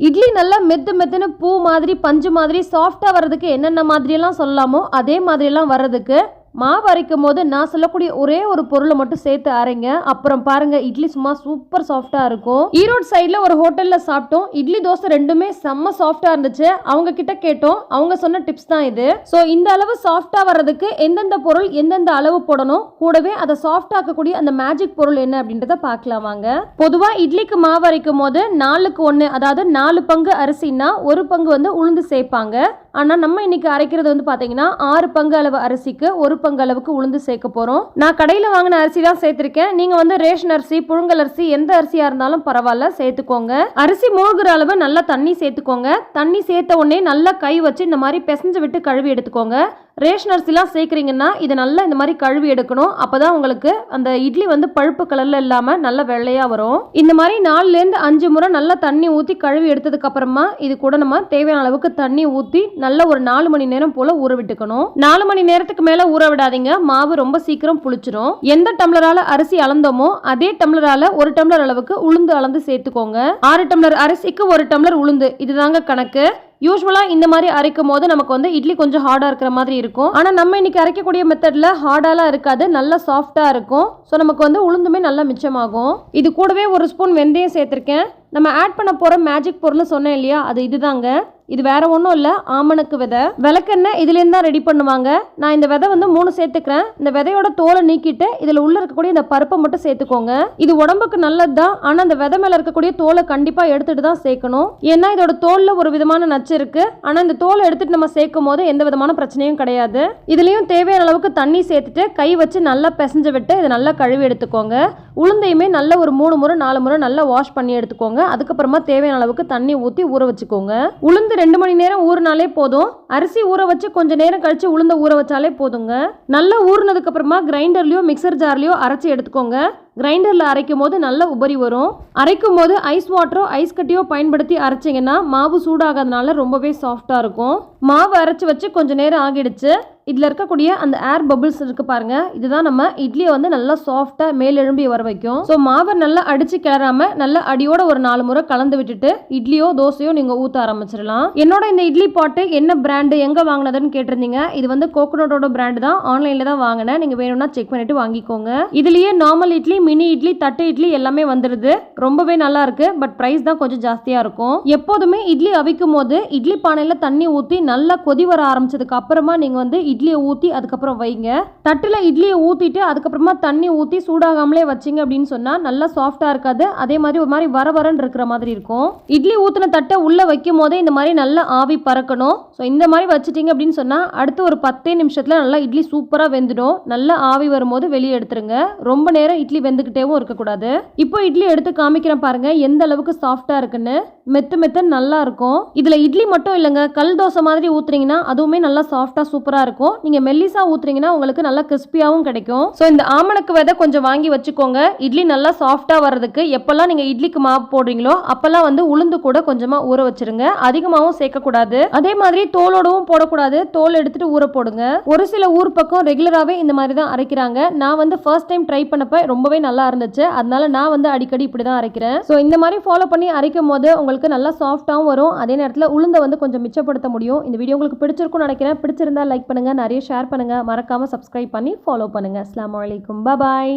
இட்லி நல்லா மெத்து மெத்துன்னு பூ மாதிரி பஞ்சு மாதிரி சாஃப்டாக வர்றதுக்கு என்னென்ன மாதிரியெல்லாம் சொல்லலாமோ அதே மாதிரியெல்லாம் வர்றதுக்கு மாவு அரைக்கும் போது நான் சொல்லக்கூடிய ஒரே ஒரு பொருளை மட்டும் சேர்த்து அரைங்க. அப்புறம் பாருங்க இட்லி சும்மா சூப்பர் சாஃப்டா இருக்கும். ஈரோடு சைடில் ஒரு ஹோட்டலில் சாப்பிட்டோம். இட்லி தோசை ரெண்டுமே செம்ம சாஃப்டா இருந்துச்சு. அவங்க கிட்ட கேட்டோம். அவங்க சொன்ன டிப்ஸ் தான் இது. ஸோ இந்த அளவு சாஃப்டா வர்றதுக்கு எந்தெந்த பொருள் எந்தெந்த அளவு போடணும்? கூடவே அதை சாஃப்ட் ஆக்கக்கூடிய அந்த மேஜிக் பொருள் என்ன அப்படின்றத பார்க்கலாம் வாங்க. பொதுவாக இட்லிக்கு மாவு அரைக்கும் போது நாலுக்கு ஒன்று அதாவது நாலு பங்கு அரிசினா ஒரு பங்கு வந்து உளுந்து சேர்ப்பாங்க. ஆனால் நம்ம இன்னைக்கு அரைக்கிறது வந்து பார்த்தீங்கன்னா ஆறு பங்கு அளவு அரிசிக்கு ஒரு பங்கு அளவுக்கு உளுந்து சேர்க்க போகிறோம் நான் கடையில் வாங்கின அரிசி தான் சேர்த்துருக்கேன். நீங்கள் வந்து ரேஷன் அரிசி புழுங்கல் அரிசி எந்த அரிசியாக இருந்தாலும் பரவாயில்ல சேர்த்துக்கோங்க. அரிசி மூழ்கிற அளவு நல்லா தண்ணி சேர்த்துக்கோங்க. தண்ணி சேர்த்த உடனே நல்லா கை வச்சு இந்த மாதிரி பிசைஞ்சு விட்டு கழுவி எடுத்துக்கோங்க. ரேஷன் அரிசிலாம் சேர்க்குறீங்கன்னா இதை நல்லா இந்த மாதிரி கழுவி எடுக்கணும். அப்போ தான் உங்களுக்கு அந்த இட்லி வந்து பழுப்பு கலரில் இல்லாமல் நல்ல வெள்ளையாக வரும். இந்த மாதிரி நாலுலேருந்து அஞ்சு முறை நல்லா தண்ணி ஊற்றி கழுவி எடுத்ததுக்கப்புறமா இது கூட நம்ம தேவையான அளவுக்கு தண்ணி ஊற்றி நல்ல ஒரு நாலு மணி நேரம் போல் ஊற விட்டுக்கணும். நாலு மணி நேரத்துக்கு மேலே ஊற விடாதீங்க. மாவு ரொம்ப சீக்கிரம் புளிச்சிரும். எந்த டம்ளரால் அரிசி அளந்தோமோ அதே டம்ளரால் ஒரு டம்ளர் அளவுக்கு உளுந்து அளந்து சேர்த்துக்கோங்க. ஆறு டம்ளர் அரிசிக்கு ஒரு டம்ளர் உளுந்து. இதுதாங்க கணக்கு. யூஸ்வலாக இந்த மாதிரி அரைக்கும் போது நமக்கு வந்து இட்லி கொஞ்சம் ஹார்டாக இருக்கிற மாதிரி இருக்கும். ஆனால் நம்ம இன்னைக்கு அரைக்கக்கூடிய மெத்தடில் ஹார்டாலாம் இருக்காது. நல்லா சாஃப்டாக இருக்கும். ஸோ நமக்கு வந்து உளுந்துமே நல்லா மிச்சமாகும். இது கூடவே ஒரு ஸ்பூன் வெந்தயம் சேர்த்துருக்கேன். நம்ம ஆட் பண்ண போகிற மேஜிக் பொருள்னு சொன்னேன் இல்லையா? அது இதுதாங்க. இது வேற ஒன்றும் இல்லை ஆமணக்கு விதை. விளக்கெண்ணெய் இதுலேருந்து தான் ரெடி பண்ணுவாங்க. நான் இந்த விதை வந்து மூணு சேர்த்துக்கிறேன். இந்த விதையோட தோலை நீக்கிட்டு இதில் உள்ள இருக்கக்கூடிய இந்த பருப்பை மட்டும் சேர்த்துக்கோங்க. இது உடம்புக்கு நல்லது தான் ஆனால் இந்த விதை மேலே இருக்கக்கூடிய தோலை கண்டிப்பாக எடுத்துட்டு தான் சேர்க்கணும். ஏன்னா இதோட தோலில் ஒரு விதமான நச்சு இருக்கு. ஆனால் இந்த தோலை எடுத்துட்டு நம்ம சேர்க்கும் போது எந்த விதமான பிரச்சனையும் கிடையாது. இதுலேயும் தேவையான அளவுக்கு தண்ணி சேர்த்துட்டு கை வச்சு நல்லா பிசைஞ்சு விட்டு இதை நல்லா கழுவி எடுத்துக்கோங்க. உளுந்தையுமே நல்ல ஒரு மூணு முறை நாலு முறை நல்லா வாஷ் பண்ணி எடுத்துக்கோங்க. அதுக்கப்புறமா தேவையான அளவுக்கு தண்ணி ஊற்றி ஊற வச்சுக்கோங்க. உளுந்து ரெண்டு மணி நேரம் ஊறினாலே போதும். அரிசி ஊற வச்சு கொஞ்ச நேரம் கழிச்சு உளுந்த ஊற வச்சாலே போதுங்க. நல்லா ஊறினதுக்கு அப்புறமா கிரைண்டர்லயோ மிக்சர் ஜார்லயோ அரைச்சி எடுத்துக்கோங்க. கிரைண்டரில் அரைக்கும் போது நல்ல உபரி வரும். அரைக்கும் போது ஐஸ் வாட்டரோ ஐஸ் கட்டியோ பயன்படுத்தி அரைச்சிங்கன்னா மாவு சூடாகாதனால ரொம்பவே சாஃப்டாக இருக்கும். மாவு அரைச்சி வச்சு கொஞ்ச நேரம் ஆகிடுச்சு. இதில் இருக்கக்கூடிய அந்த ஏர் பபிள்ஸ் இருக்கு பாருங்க. இதுதான் நம்ம இட்லியை வந்து நல்லா சாஃப்டாக மேலெழும்பி வர வைக்கும். ஸோ மாவை நல்லா அடிச்சு கிளறாம நல்லா அடியோட ஒரு நாலு முறை கலந்து விட்டுட்டு இட்லியோ தோசையோ நீங்கள் ஊற்ற ஆரம்பிச்சிடலாம். என்னோட இந்த இட்லி பாட்டு என்ன பிராண்டு எங்கே வாங்கினதுன்னு கேட்டிருந்தீங்க. இது வந்து கோகோனட்டோட பிராண்டு தான். ஆன்லைனில் தான் வாங்கினேன். நீங்கள் வேணும்னா செக் பண்ணிட்டு வாங்கிக்கோங்க. இதுலேயே நார்மல் இட்லி மினி இட்லி தட்டு இட்லி எல்லாமே வந்துடுது ரொம்பவே நல்லா இருக்கு. பட் ப்ரைஸ் தான் கொஞ்சம் ஜாஸ்தியாக இருக்கும். எப்போதுமே இட்லி அவிக்கும் போது இட்லி பானையில் தண்ணி ஊற்றி நல்லா கொதி வர ஆரம்பிச்சதுக்கு அப்புறமா நீங்கள் வந்து இட்லியை ஊற்றி அதுக்கப்புறம் வைங்க. தட்டில் இட்லியை ஊற்றிட்டு அதுக்கப்புறமா தண்ணி ஊற்றி சூடாகாமலே வச்சிங்க அப்படின்னு சொன்னால் நல்லா சாஃப்டாக இருக்காது. அதே மாதிரி ஒரு மாதிரி வர வரன்னு இருக்கிற மாதிரி இருக்கும். இட்லி ஊற்றின தட்டை உள்ளே வைக்கும் போதே இந்த மாதிரி நல்லா ஆவி பறக்கணும். ஸோ இந்த மாதிரி வச்சிட்டிங்க அப்படின்னு சொன்னால் அடுத்து ஒரு பத்தே நிமிஷத்தில் நல்லா இட்லி சூப்பராக வெந்துடும். நல்லா ஆவி வரும்போது வெளியே எடுத்துருங்க. ரொம்ப நேரம் இட்லி வெந்துக்கிட்டேவும் இருக்கக்கூடாது. இப்போ இட்லி எடுத்து காமிக்கிறேன் பாருங்க எந்த அளவுக்கு சாஃப்டாக இருக்குன்னு. மெத்து மெத்து நல்லா இருக்கும். இதில் இட்லி மட்டும் இல்லைங்க கல் தோசை மாதிரி ஊற்றுறீங்கன்னா அதுவுமே நல்லா சாஃப்டாக சூப்பராக இருக்கும். நீங்கள் மெல்லிசா ஊற்றுறீங்கன்னா உங்களுக்கு நல்லா கிறிஸ்பியாகவும் கிடைக்கும். ஸோ இந்த ஆமணக்கு விதை கொஞ்சம் வாங்கி வச்சுக்கோங்க. இட்லி நல்லா சாஃப்டாக வர்றதுக்கு எப்போல்லாம் நீங்கள் இட்லிக்கு மாவு போடுறீங்களோ அப்போல்லாம் வந்து உளுந்து கூட கொஞ்சமாக ஊற வச்சிருங்க. அதிகமாகவும் சேர்க்கக்கூடாது. அதே மாதிரி தோலோடவும் போடக்கூடாது. தோல் எடுத்துட்டு ஊற போடுங்க. ஒரு சில ஊர் பக்கம் ரெகுலராகவே இந்த மாதிரி தான் அரைக்கிறாங்க. நான் வந்து ஃபர்ஸ்ட் டைம் ட்ரை பண்ணப்ப ரொம்பவே நல்லா இருந்துச்சு. அதனால நான் வந்து அடிக்கடி இப்படி தான் அரைக்கிறேன். ஸோ இந்த மாதிரி ஃபாலோ பண்ணி அரைக்கும் போது உங்களுக்கு நல்லா சாஃப்டாகவும் வரும். அதே நேரத்தில் உளுந்தை வந்து கொஞ்சம் மிச்சப்படுத்த முடியும். இந்த வீடியோ உங்களுக்கு பிடிச்சிருக்கும்னு நினைக்கிறேன். பிடிச்சிருந்தா லைக் பண்ணுங்க. நிறைய ஷேர் பண்ணுங்க. மறக்காமல் சப்ஸ்கிரைப் பண்ணி ஃபாலோ பண்ணுங்க. அஸ்லாம் வலைக்கும் பாய்